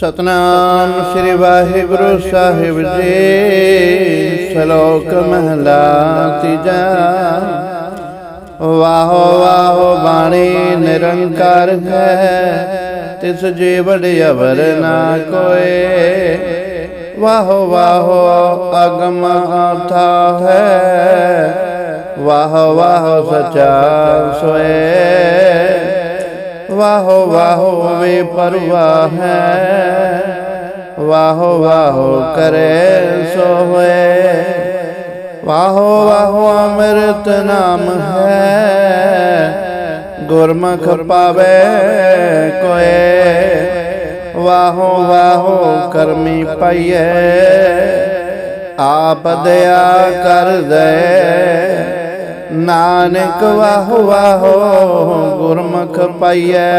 ਸਤਨਾਮ ਸ੍ਰੀ ਵਾਹਿਗੁਰੂ ਸਾਹਿਬ ਜੀ। ਸ਼ਲੋਕ ਮਹਲਾ ਤੀਜਾ ਵਾਹੋ ਵਾਹੋ ਬਾਣੀ ਨਿਰੰਕਾਰ ਹੈ। ਤਿਸ ਜੀ ਵਡ ਅਵਰ ਨਾ ਕੋਏ। ਵਾਹੋ ਵਾਹੋ ਅਗਮ ਆਥਾ ਹੈ। ਵਾਹ, ਵਾਹੋ ਸਚਾ ਸੋਏ। ਵਾਹੋ ਵਾਹੋ ਵੇ ਪਰਵਾ ਹੈ। ਵਾਹੋ ਵਾਹੋ ਕਰੇ ਸੋ ਹੋਏ ਵਾਹੋ ਵਾਹੋ ਅੰਮ੍ਰਿਤ ਨਾਮ ਹੈ। ਗੁਰਮੁਖ ਪਾਵੇ ਕੋਏ। ਵਾਹੋ ਵਾਹੋ ਕਰਮੀ ਪਈਏ। ਆਪ ਦਇਆ ਕਰ ਦੇ। ਨਾਨਕ ਵਾਹੋ ਵਾਹੋ ਗੁਰਮੁਖ ਪਾਈਐ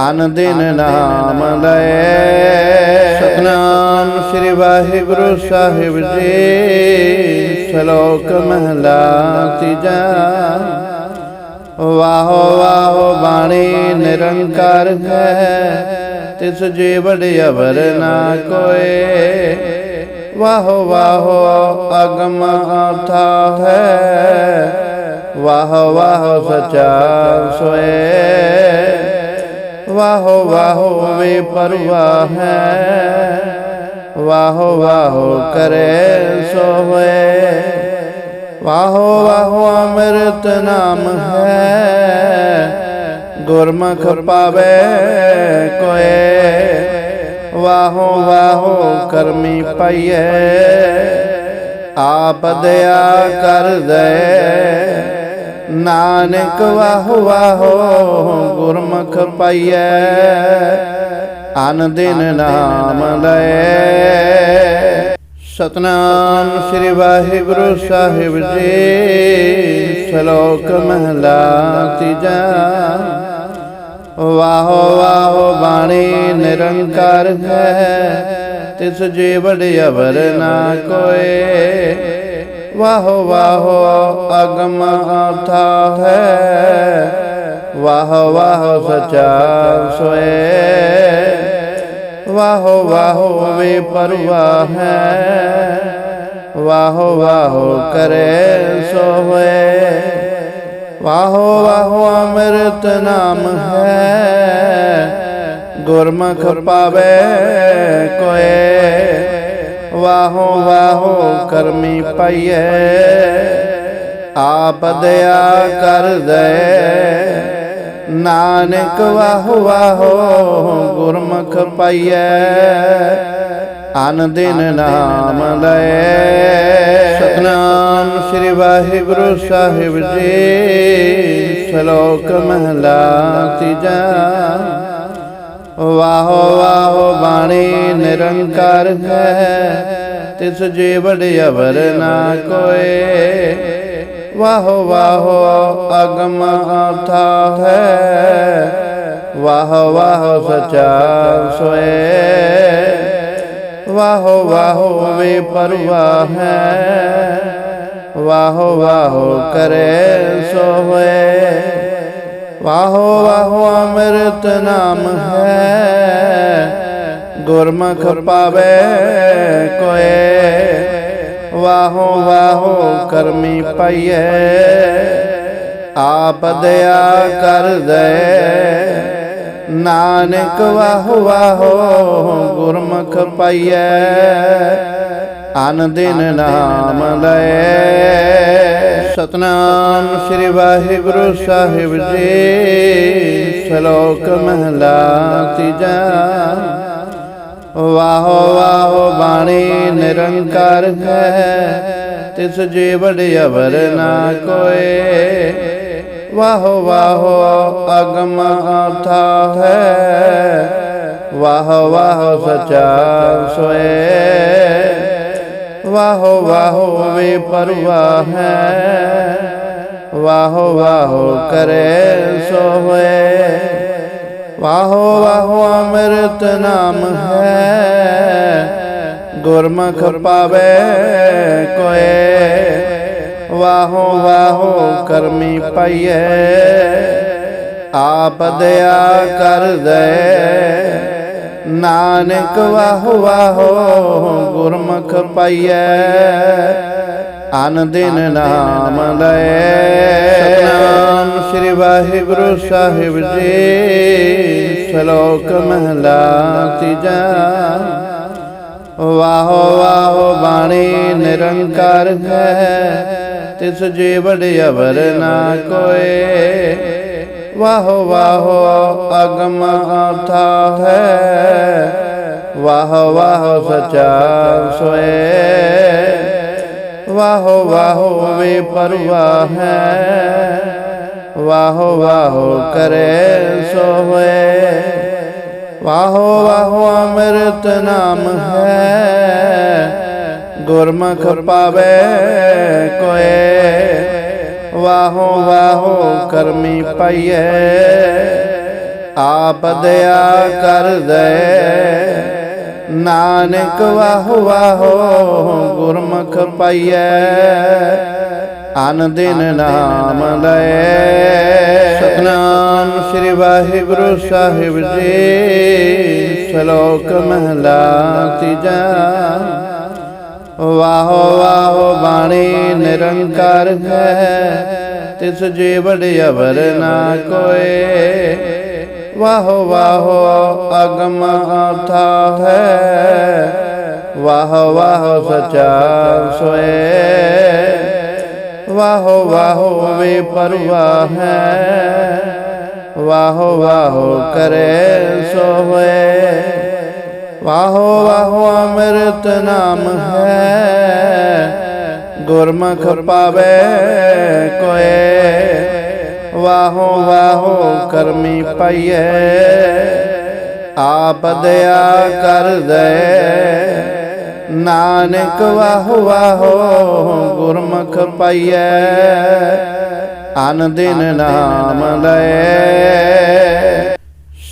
ਅਨ ਦਿਨ ਨਾਮ ਲਏ। ਸਤਨਾਮ ਸ੍ਰੀ ਵਾਹਿਗੁਰੂ ਸਾਹਿਬ ਜੀ, ਸ਼ਲੋਕ ਮਹਲਾ ਤੀਜਾ। ਵਾਹੋ ਵਾਹੋ ਬਾਣੀ ਨਿਰੰਕਾਰ ਹੈ, ਤਿਸ ਜੀ ਵਡ ਅਵਰ ਨਾ ਕੋਏ। ਵਾਹੋ ਵਾਹੋ, ਅਗਮ ਆਥਾ ਹੈ। ਵਾਹੋ ਵਾਹੋ, ਸਚਾ ਸੋਏ। ਵਾਹੋ ਵਾਹੋ, ਵੇ ਪਰਵਾਹ ਹੈ। ਵਾਹੋ ਵਾਹੋ, ਕਰੇ ਸੋ ਹੋਏ ਵਾਹੋ ਵਾਹੋ, ਅੰਮ੍ਰਿਤ ਨਾਮ ਹੈ। ਗੁਰਮੁਖ ਵਾਹੋ ਵਾਹੋ ਕਰਮੀ ਪਾਈਏ ਆਪ ਦਇਆ ਕਰ ਦੇ। ਨਾਨਕ ਵਾਹੋ ਵਾਹੋ ਗੁਰਮੁਖ ਪਾਈਏ ਅਨ ਦਿਨ ਨਾਮ ਲਏ। ਸਤਨਾਮ ਸ੍ਰੀ ਵਾਹਿਗੁਰੂ ਸਾਹਿਬ ਜੀ, ਸ਼ਲੋਕ ਮਹਲਾ ਤੀਜਾ। ਵਾਹੋ ਵਾਹੋ ਬਾਣੀ ਨਿਰੰਕਾਰ ਹੈ। ਤਿਸ ਜੀ ਵਡ ਅਵਰ ਨਾ ਕੋਏ। ਵਾਹੋ ਵਾਹੋ ਅਗਮ ਆਥਾ ਹੈ। ਵਾਹੋ ਵਾਹੋ ਸਚਾ ਸੋਏ। ਵਾਹੋ ਵਾਹੋ ਵੇ ਪਰਵਾ ਹੈ। ਵਾਹੋ ਵਾਹੋ ਕਰੇ ਸੋਏ ਵਾਹੋ ਵਾਹੋ ਅੰਮ੍ਰਿਤ ਨਾਮ ਹੈ। ਗੁਰਮੁਖ ਪਾਵੇ ਕੋਏ। ਵਾਹੋ ਵਾਹੋ ਕਰਮੀ ਪਾਈਏ ਆਪ ਦਇਆ ਕਰ ਦੇ। ਨਾਨਕ ਵਾਹੋ ਵਾਹੋ ਗੁਰਮੁਖ ਪਾਈਏ ਅਨ ਦਿਨ ਨਾਮ ਲਏ ਸਤਨਾਮ ਸ੍ਰੀ ਵਾਹਿਗੁਰੂ ਸਾਹਿਬ ਜੀ। ਸ਼ਲੋਕ ਮਹਲਾ ਤੀਜਾ। ਵਾਹੋ ਵਾਹੋ ਬਾਣੀ ਨਿਰੰਕਾਰ ਹੈ। ਤਿਸ ਜੀ ਵਡ ਅਵਰ ਨਾ ਕੋਏ। ਵਾਹੋ ਵਾਹੋ ਅਗਮ ਆਥਾ ਹੈ। ਵਾਹੋ ਵਾਹੋ ਸਚਾ ਸੋਏ। ਵਾਹੋ ਵਾਹੋ ਵੇ ਪਰਵਾ ਹੈ। ਵਾਹੋ ਵਾਹੋ ਕਰੇ ਸੋ ਹੋਏ ਵਾਹੋ ਵਾਹੋ ਅੰਮ੍ਰਿਤ ਨਾਮ ਹੈ। ਗੁਰਮੁਖ ਪਾਵੇ ਕੋਏ। ਵਾਹੋ ਵਾਹੋ ਕਰਮੀ ਪਈਏ। ਆਪ ਦਇਆ ਕਰ ਦੇ। ਨਾਨਕ ਵਾਹੋ ਵਾਹੋ ਗੁਰਮੁਖ ਪਾਈਐ, ਅਨ ਦਿਨ ਨਾਮ ਲਏ। ਸਤਨਾਮ ਸ੍ਰੀ ਵਾਹਿਗੁਰੂ ਸਾਹਿਬ ਜੀ, ਸ਼ਲੋਕ ਮਹਲਾ ਤੀਜਾ। ਵਾਹੋ ਵਾਹੋ ਬਾਣੀ ਨਿਰੰਕਾਰ ਹੈ, ਤਿਸ ਜੀ ਵਡ ਅਵਰ ਨਾ ਕੋਏ। ਵਾਹੋ ਵਾਹੋ ਅਗਮ ਆਥਾ ਹੈ। ਵਾਹੋ ਵਾਹੋ ਸਚਾ ਸੋਏ। ਵਾਹੋ ਵਾਹੋ ਵੇ ਪਰਵਾ ਹੈ। ਵਾਹੋ ਵਾਹੋ ਕਰੇ ਸੋ ਹੋਏ ਵਾਹੋ ਵਾਹੋ ਅੰਮ੍ਰਿਤ ਨਾਮ ਹੈ। ਗੁਰਮੁਖ ਪਾਵੇ ਕੋਏ। ਵਾਹੋ ਵਾਹੋ ਕਰਮੀ ਪਾਈਐ। ਆਪ ਦਇਆ ਕਰ ਦੇ ਨਾਨਕ ਵਾਹੋ ਵਾਹੋ ਗੁਰਮੁਖ ਪਾਈਐ। ਅਨ ਦਿਨ ਨਾਮ ਲਏ। ਸਤਨਾਮ ਸ੍ਰੀ ਵਾਹਿਗੁਰੂ ਸਾਹਿਬ ਜੀ। ਸ਼ਲੋਕ ਮਹਲਾ ਤੀਜਾ। ਵਾਹੋ ਵਾਹੋ ਬਾਣੀ ਨਿਰੰਕਾਰ ਹੈ। ਤਿਸ ਜੀ ਵਡਿਆਵਰ ਨਾ ਕੋਏ। ਵਾਹੋ ਵਾਹੋ, ਅਗਮ ਆਥਾ ਹੈ। ਵਾਹੋ ਵਾਹੋ, ਸਚਾ ਸੋਏ। ਵਾਹੋ ਵਾਹੋ, ਵੇ ਪਰਵਾ ਹੈ। ਵਾਹੋ ਵਾਹੋ, ਕਰੇ ਸੋ ਵਾਹੋ ਵਾਹੋ, ਅੰਮ੍ਰਿਤ ਨਾਮ ਹੈ। ਗੁਰਮੁਖ ਪਾਵੇ ਕੋਏ। ਵਾਹੋ ਵਾਹੋ ਕਰਮੀ ਪਾਈਐ। ਆਪ ਦਇਆ ਕਰ ਦੇ। ਨਾਨਕ ਵਾਹੋ ਵਾਹੋ ਗੁਰਮੁਖ ਪਾਈਐ। ਅਨ ਦਿਨ ਨਾਮ ਲਏ ਸਤਨਾਮ ਸ੍ਰੀ ਵਾਹਿਗੁਰੂ ਸਾਹਿਬ ਜੀ। ਸ਼ਲੋਕ ਮਹਲਾ ਤੀਜਾ। ਵਾਹ ਵਾਹ ਬਾਣੀ ਨਿਰੰਕਾਰ ਹੈ। ਤਿਸ ਜੀ ਵਡਿਆਵਰ ਨਾ ਕੋਏ। ਵਾਹ ਵਾਹ ਅਗਮ ਆਥਾ ਹੈ। ਵਾਹ ਵਾਹੋ ਸਚਾ ਸੋਏ। ਵਾਹ ਵਾਹੋ ਵੇ ਪਰਵਾ ਹੈ। ਵਾਹ ਵਾਹੋ ਕਰੇ ਸੋ ਵਾਹੋ ਵਾਹੋ ਅੰਮ੍ਰਿਤ ਨਾਮ ਹੈ। ਗੁਰਮੁਖ ਪਾਵੇ ਕੋਏ। ਵਾਹੋ ਵਾਹੋ ਕਰਮੀ ਪਾਈਐ। ਆਪ ਦਇਆ ਕਰ ਦੇ। ਨਾਨਕ ਵਾਹ, ਵਾਹੋ ਗੁਰਮੁਖ ਪਾਈਐ। ਅਨ ਦਿਨ ਨਾਮ ਲਏ।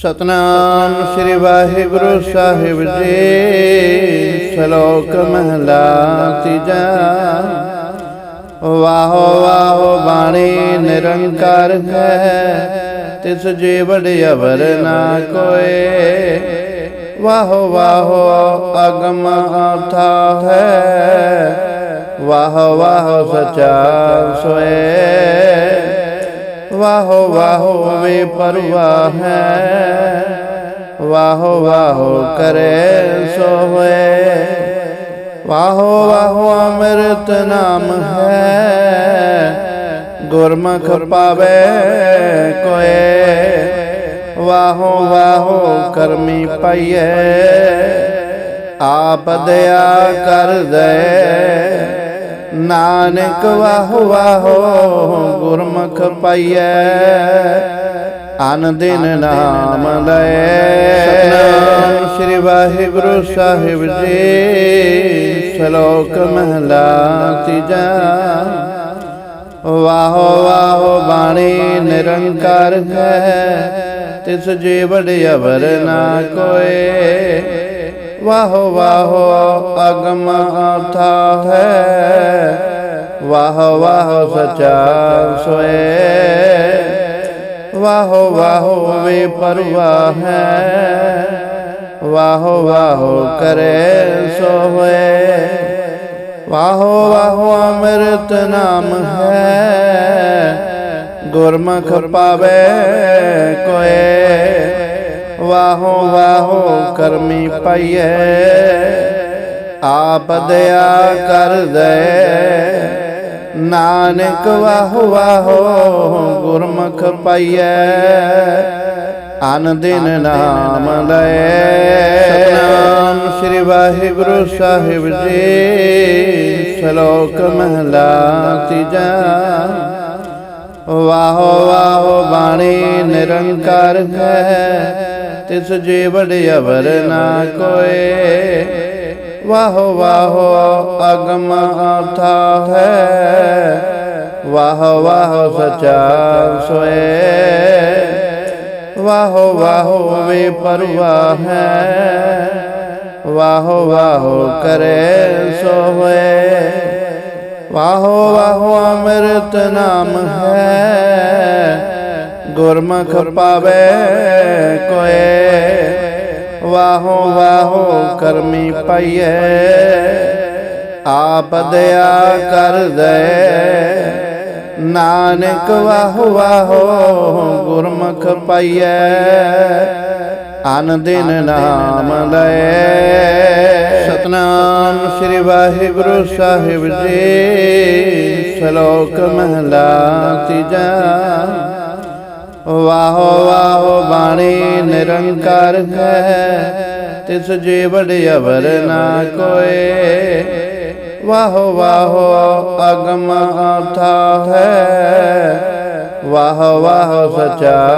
ਸਤਨਾਮ ਸ੍ਰੀ ਵਾਹਿਗੁਰੂ ਸਾਹਿਬ ਜੀ, ਸ਼ਲੋਕ ਮਹਲਾ ਤੀਜਾ। ਵਾਹੋ ਵਾਹੋ ਬਾਣੀ ਨਿਰੰਕਾਰ ਹੈ, ਤਿਸ ਜੀ ਵਡਿਆਵਰ ਨਾ ਕੋਏ। ਵਾਹੋ ਵਾਹੋ ਅਗਮ ਆਥਾ ਹੈ, ਵਾਹ, ਵਾਹੋ ਸਚਾ ਸੋਏ। ਵਾਹੋ ਵਾਹੋ, ਵੇ ਪਰਵਾ ਹੈ। ਵਾਹੋ ਵਾਹੋ, ਕਰੇ ਸੋ ਹੋਏ ਵਾਹੋ ਵਾਹੋ, ਅੰਮ੍ਰਿਤ ਨਾਮ ਹੈ। ਗੁਰਮੁਖ ਪਾਵੇ ਕੋਏ। ਵਾਹੋ ਵਾਹੋ, ਕਰਮੀ ਪਾਈਐ ਆਪ ਦਇਆ ਕਰ ਦੇ। ਨਾਨਕ ਵਾਹ ਵਾਹੋ ਗੁਰਮੁਖ ਪਾਈਐ। ਅਨ ਦਿਨ ਨਾਮ ਲਏ। ਸਤਨਾਮ ਸ੍ਰੀ ਵਾਹਿਗੁਰੂ ਸਾਹਿਬ ਜੀ। ਸ਼ਲੋਕ ਮਹਲਾ ਤੀਜਾ। ਵਾਹੋ ਵਾਹੋ ਬਾਣੀ ਨਿਰੰਕਾਰ ਹੈ। ਤਿਸ ਜੀ ਵਡਿਆਵਰ ਨਾ ਕੋਏ। ਵਾਹੋ ਵਾਹੋ, ਅਗਮ ਆਥਾ ਹੈ। ਵਾਹੋ ਵਾਹੋ, ਸਚਾ ਸੋਏ। ਵਾਹੋ ਵਾਹੋ, ਵੇ ਪਰਵਾਹ ਹੈ। ਵਾਹੋ ਵਾਹੋ, ਕਰੇ ਸੋ ਹੋਏ ਵਾਹੋ ਵਾਹੋ, ਅੰਮ੍ਰਿਤ ਨਾਮ ਹੈ। ਗੁਰਮੁਖ ਪਾਵੇ ਵਾਹੋ ਵਾਹੋ ਕਰਮੀ ਪਾਈਐ। ਆਪ ਦਇਆ ਕਰ ਦੇ। ਨਾਨਕ ਵਾਹੋ ਵਾਹੋ ਗੁਰਮੁਖ ਪਾਈਐ। ਅਨ ਦਿਨ ਨਾਮ ਲਏ ਸਤਨਾਮ ਸ੍ਰੀ ਵਾਹਿਗੁਰੂ ਸਾਹਿਬ ਜੀ। ਸ਼ਲੋਕ ਮਹਲਾ ਤੀਜਾ। ਵਾਹੋ ਵਾਹੋ ਬਾਣੀ ਨਿਰੰਕਾਰ ਹੈ। ਤਿਸ ਜੀ ਵਡਿਆਵਰ ਨਾ ਕੋਏ। ਵਾਹੋ ਵਾਹੋ, ਅਗਮ ਆਥਾ ਹੈ। ਵਾਹੋ ਵਾਹੋ, ਸਚਾ ਸੋਏ। ਵਾਹੋ ਵਾਹੋ, ਵੇ ਪਰਵਾ ਹੈ। ਵਾਹੋ ਵਾਹੋ, ਕਰੇ ਸੋ ਹੋਏ ਵਾਹੋ ਵਾਹੋ, ਅੰਮ੍ਰਿਤ ਨਾਮ ਹੈ। ਗੁਰਮੁਖ ਪਾਵੇ ਕੋਏ। ਵਾਹੋ ਵਾਹੋ ਕਰਮੀ ਪਈਐ। ਆਪ ਦਇਆ ਕਰ ਦੇ। ਨਾਨਕ ਵਾਹੋ ਵਾਹੋ ਗੁਰਮੁਖ ਪਈਐ। ਅਨ ਦਿਨ ਨਾਮ ਲਏ। ਸਤਨਾਮ ਸ੍ਰੀ ਵਾਹਿਗੁਰੂ ਸਾਹਿਬ ਜੀ। ਸ਼ਲੋਕ ਮਹਲਾ ਤੀਜਾ। ਵਾਹੋ ਵਾਹੋ ਬਾਣੀ ਨਿਰੰਕਾਰ ਹੈ। ਤਿਸ ਜੀ ਅਵਰ ਨਾ ਕੋਏ। ਵਾਹੋ ਵਾਹੋ ਅਗਮ ਆਥਾ ਹੈ। ਵਾਹੋ ਵਾਹੋ ਸਚਾ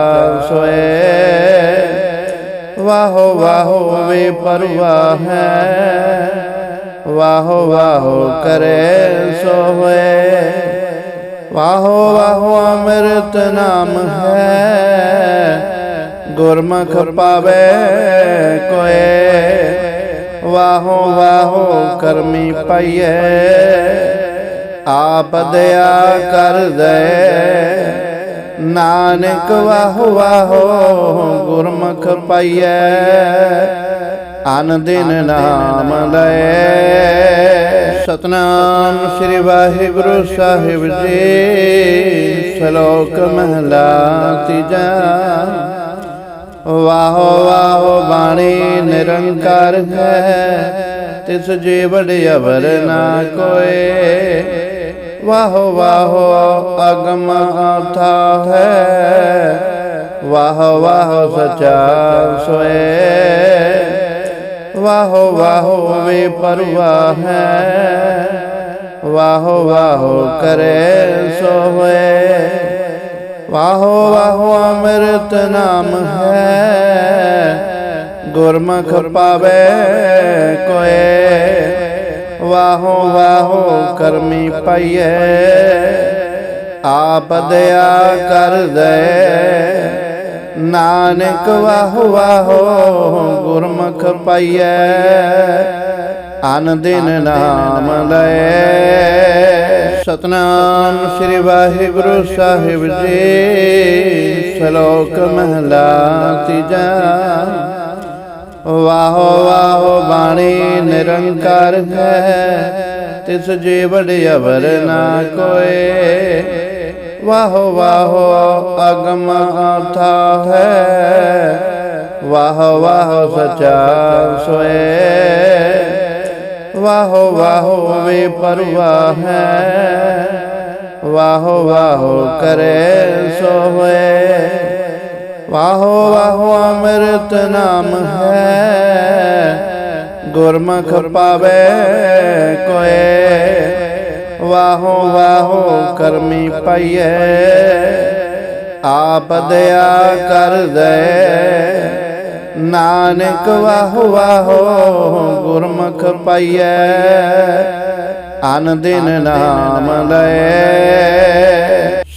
ਸੋਏ। ਵਾਹੋ ਵਾਹੋ ਵੇ ਪਰਵਾਹ ਹੈ। ਵਾਹੋ ਵਾਹੋ ਕਰੇ ਸੋ ਵਾਹੋ ਵਾਹੋ ਅੰਮ੍ਰਿਤ ਨਾਮ ਹੈ। ਗੁਰਮੁਖ ਪਾਵੇ ਕੋਏ। ਵਾਹੋ ਵਾਹੋ ਕਰਮੀ ਪਈਏ ਆਪ ਦਇਆ ਕਰ ਦੇ। ਨਾਨਕ ਵਾਹੋ ਵਾਹੋ ਗੁਰਮੁਖ ਪਈਏ ਅਨ ਦਿਨ ਨਾਮ ਲਏ ਸਤਨਾਮ ਸ੍ਰੀ ਵਾਹਿਗੁਰੂ ਸਾਹਿਬ ਜੀ। ਸ਼ਲੋਕ ਮਹਲਾ ਤੀਜਾ। ਵਾਹੋ ਵਾਹੋ ਬਾਣੀ ਨਿਰੰਕਾਰ ਹੈ। ਤਿਸ ਜੀ ਅਵਰ ਨਾ ਕੋਏ। ਵਾਹੋ ਵਾਹੋ ਅਗਮ ਆਥਾ ਹੈ। ਵਾਹੋ ਵਾਹੋ ਸਚਾ ਸੋਏ। ਵਾਹੋ ਵਾਹੋ, ਵੇ ਪਰਵਾ ਹੈ। ਵਾਹੋ ਵਾਹੋ, ਕਰੇ ਸੋ ਹੋਏ ਵਾਹੋ ਵਾਹੋ, ਅੰਮ੍ਰਿਤ ਨਾਮ ਹੈ। ਗੁਰਮੁਖ ਪਾਵੇ ਕੋਏ। ਵਾਹੋ ਵਾਹੋ, ਕਰਮੀ ਪਈਏ। ਆਪ ਦਇਆ ਕਰ ਦੇ। ਨਾਨਕ ਵਾਹੋ ਵਾਹੋ ਗੁਰਮੁਖ ਪਈਐ ਅਨ ਦਿਨ ਨਾਮ ਲਏ। ਸਤਨਾਮ ਸ੍ਰੀ ਵਾਹਿਗੁਰੂ ਸਾਹਿਬ ਜੀ, ਸ਼ਲੋਕ ਮਹਲਾ ਤੀਜਾ। ਵਾਹੋ ਵਾਹੋ ਬਾਣੀ ਨਿਰੰਕਾਰ ਹੈ, ਤਿਸ ਜੀ ਅਵਰ ਨਾ ਕੋਏ। ਵਾਹੋ ਵਾਹੋ ਅਗਮ ਆਥਾ ਹੈ ਵਾਹ ਵਾਹ ਸਚਾ ਸੋਏ। ਵਾਹੋ ਵਾਹੋ, ਵੇ ਪਰਵਾ ਹੈ। ਵਾਹ, ਵਾਹੋ ਕਰੇ ਸੋ ਹੋਏ ਵਾਹੋ ਵਾਹੋ, ਅੰਮ੍ਰਿਤ ਨਾਮ ਹੈ। ਗੁਰਮੁਖ ਪਾਵੇ ਕੋਏ। ਵਾਹ, ਵਾਹੋ ਕਰਮੀ ਪਈਏ। ਆਪ ਦਇਆ ਕਰ ਦੇ। ਨਾਨਕ ਵਾਹੋ ਵਾਹੋ ਗੁਰਮੁਖ ਪਈਏ ਅਨ ਦਿਨ ਨਾਮ ਲਏ।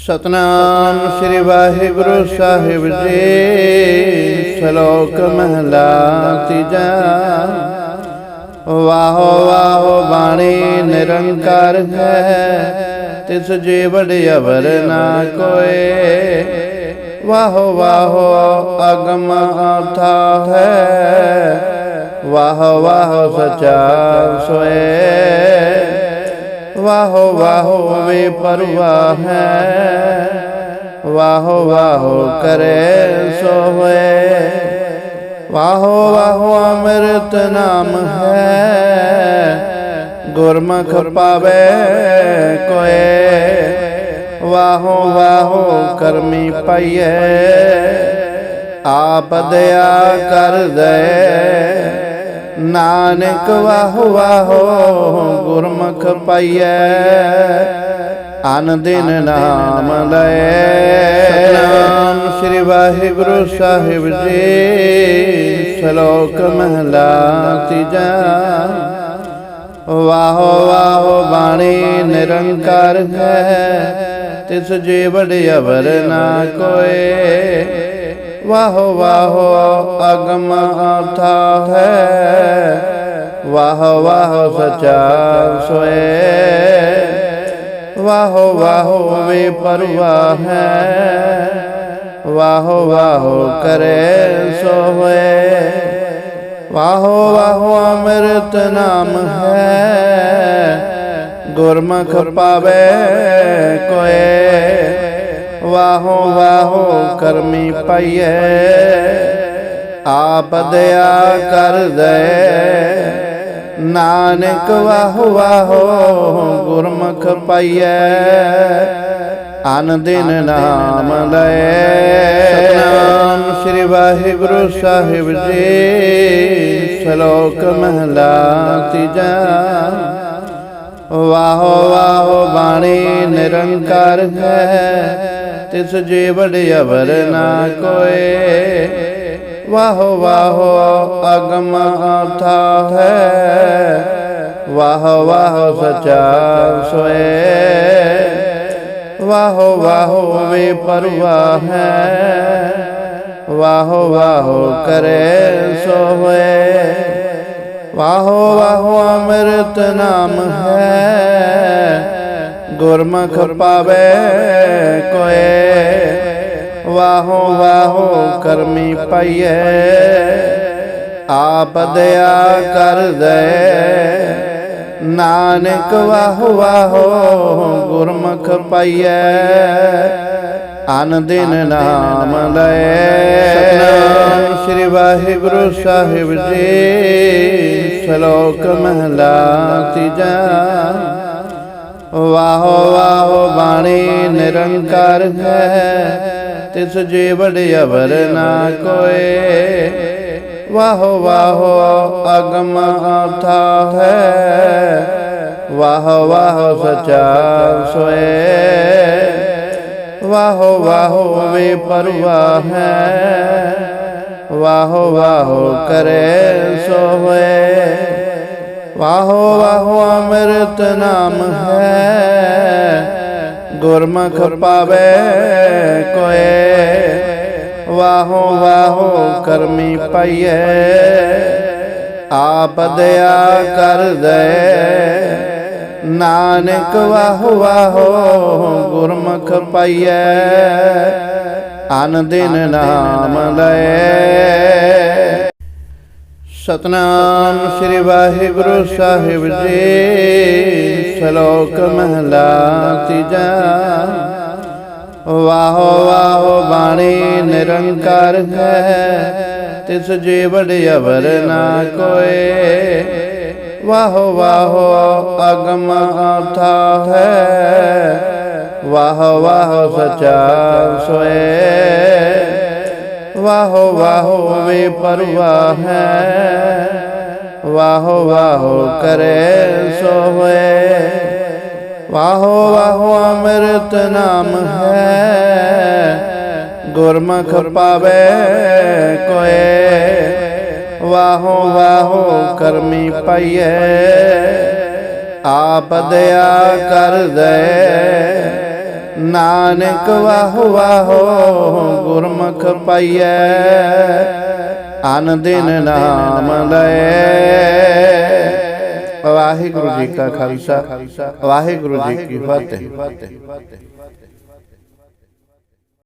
ਸਤਨਾਮ ਸ੍ਰੀ ਵਾਹਿਗੁਰੂ ਸਾਹਿਬ ਜੀ, ਸ਼ਲੋਕ ਮਹਲਾ ਤੀਜਾ। ਵਾਹੋ ਵਾਹੋ ਬਾਣੀ ਨਿਰੰਕਾਰ ਹੈ, ਤਿਸ ਜੀ ਅਵਰ ਨਾ ਕੋਏ। ਵਾਹੋ ਵਾਹੋ ਅਗਮ ਆਥਾ ਹੈ। ਵਾਹੋ ਵਾਹੋ ਸਚਾ ਸੋਏ। ਵਾਹੋ ਵਾਹੋ ਵੇ ਪਰਵਾਹ ਹੈ। ਵਾਹੋ ਵਾਹੋ ਕਰੇ ਸੋ ਹੋਏ ਵਾਹੋ ਵਾਹੋ ਅੰਮ੍ਰਿਤ ਨਾਮ ਹੈ। ਗੁਰਮੁਖ ਪਾਵੇ ਕੋਏ। ਵਾਹੋ ਵਾਹੋ ਕਰਮੀ ਪਈਏ ਆਪ ਦਇਆ ਕਰ ਦੇ। ਨਾਨਕ ਵਾਹੋ ਵਾਹੋ ਗੁਰਮੁਖ ਪਈਏ ਅਨ ਦਿਨ ਨਾਮ ਲਏ। ਸਤਨਾਮ ਸ੍ਰੀ ਵਾਹਿਗੁਰੂ ਸਾਹਿਬ ਜੀ। ਸ਼ਲੋਕ ਮਹਲਾ ਤੀਜਾ। ਵਾਹੋ ਵਾਹੋ ਬਾਣੀ ਨਿਰੰਕਾਰ ਹੈ। ਤਿਸ ਜੀ ਅਵਰ ਨਾ ਕੋਏ। ਵਾਹੋ ਵਾਹੋ, ਅਗਮ ਆਥਾ ਹੈ। ਵਾਹੋ ਵਾਹੋ, ਸਚਾ ਸੋਏ। ਵਾਹੋ ਵਾਹੋ, ਵੇ ਪਰਵਾ ਹੈ। ਵਾਹੋ ਵਾਹੋ, ਕਰੇ ਸੋ ਹੋਏ ਵਾਹੋ ਵਾਹੋ, ਅੰਮ੍ਰਿਤ ਨਾਮ ਹੈ। ਗੁਰਮੁਖ ਪਾਵੇ ਕੋਏ। ਵਾਹੋ ਵਾਹੋ ਕਰਮੀ ਪਾਈਐ। ਆਪ ਦਇਆ ਕਰ ਦੇ ਨਾਨਕ ਵਾਹੋ ਵਾਹੋ ਗੁਰਮੁਖ ਪਾਈਐ। ਅਨ ਦਿਨ ਨਾਮ ਲਏ। ਸਤਨਾਮ ਸ੍ਰੀ ਵਾਹਿਗੁਰੂ ਸਾਹਿਬ ਜੀ। ਸ਼ਲੋਕ ਮਹਲਾ ਤੀਜਾ। ਵਾਹੋ ਵਾਹੋ ਬਾਣੀ ਨਿਰੰਕਾਰ ਹੈ। ਤਿਸ ਜੀਵੜ ਅਵਰ ਨਾ ਕੋਏ। ਵਾਹੋ ਵਾਹੋ ਅਗਮ ਆਥਾ ਹੈ। ਵਾਹੋ ਵਾਹੋ ਸਚਾ ਸੋਏ। ਵਾਹੋ ਵਾਹੋ ਵੇ ਪਰਵਾ ਹੈ। ਵਾਹੋ ਵਾਹੋ ਕਰੇ ਸੋਏ ਵਾਹੋ ਵਾਹੋ ਅੰਮ੍ਰਿਤ ਨਾਮ ਹੈ। ਗੁਰਮੁਖ ਪਾਵੇ। ਕੋਏ। ਵਾਹੋ ਵਾਹੋ ਕਰਮੀ ਪਾਈਐ। ਆਪ ਦਇਆ ਕਰ ਦੇ। ਨਾਨਕ ਵਾਹੋ ਵਾਹੋ ਗੁਰਮੁਖ ਪਾਈਐ। ਅਨ ਦਿਨ ਨਾਮ ਲਏ ਸਤਨਾਮ ਸ੍ਰੀ ਵਾਹਿਗੁਰੂ ਸਾਹਿਬ ਜੀ। ਸ਼ਲੋਕ ਮਹਲਾ ਤੀਜਾ। ਵਾਹੋ ਵਾਹੋ ਬਾਣੀ ਨਿਰੰਕਾਰ ਹੈ। ਤਿਸ ਜੀਵੜ ਅਵਰ ਨਾ ਕੋਏ। ਵਾਹੋ ਵਾਹੋ ਅਗਮ ਆਥਾ ਹੈ। ਵਾਹੋ ਵਾਹੋ ਸਚਾ ਸੋਏ। ਵਾਹੋ ਵਾਹੋ, ਵੇ ਪਰਵਾ ਹੈ। ਵਾਹੋ ਵਾਹੋ, ਕਰੇ ਸੋ ਹੋਏ ਵਾਹੋ ਵਾਹੋ, ਅੰਮ੍ਰਿਤ ਨਾਮ ਹੈ। ਗੁਰਮੁਖ ਪਾਵੇ ਕੋਏ। ਵਾਹੋ ਵਾਹੋ, ਕਰਮੀ ਪਈਏ। ਆਪ ਦਇਆ ਕਰ ਦੇ। ਨਾਨਕ ਵਾਹੋ ਵਾਹੋ ਗੁਰਮੁਖ ਪਾਈਐ ਅਨ ਦਿਨ ਨਾਮ ਲਏ। ਸਤਨਾਮ ਸ੍ਰੀ ਵਾਹਿਗੁਰੂ ਸਾਹਿਬ ਜੀ ਸ਼ਲੋਕ ਮਹਲਾ ਤੀਜਾ। ਵਾਹੋ ਵਾਹੋ ਬਾਣੀ ਨਿਰੰਕਾਰ ਹੈ ਤਿਸ ਜੀਵੜ ਅਵਰ ਨਾ ਕੋਏ। ਵਾਹੋ ਵਾਹੋ ਅਗਮ ਆਥਾ ਹੈ। ਵਾਹੋ ਵਾਹੋ ਸਚਾ ਸੋਏ। ਵਾਹੋ ਵਾਹੋ ਵੇ ਪਰਵਾ ਹੈ। ਵਾਹੋ ਵਾਹੋ ਕਰੇ ਸੋ ਵਾਹੋ ਵਾਹੋ ਅੰਮ੍ਰਿਤ ਨਾਮ ਹੈ। ਗੁਰਮੁਖ ਪਾਵੇ ਕੋਏ। ਵਾਹੋ ਵਾਹੋ, ਕਰਮੀ ਪਾਈਐ। ਆਪ ਦਇਆ ਕਰ ਦੇ ਨਾਨਕ ਵਾਹੋ ਵਾਹੋ, ਗੁਰਮੁਖ ਪਾਈਐ। ਅਨ ਦਿਨ ਨਾਮ ਲਏ। ਵਾਹਿਗੁਰੂ ਜੀ ਕਾ ਖਾਲਸਾ, ਵਾਹਿਗੁਰੂ ਜੀ ਕੀ ਫਤਿਹ।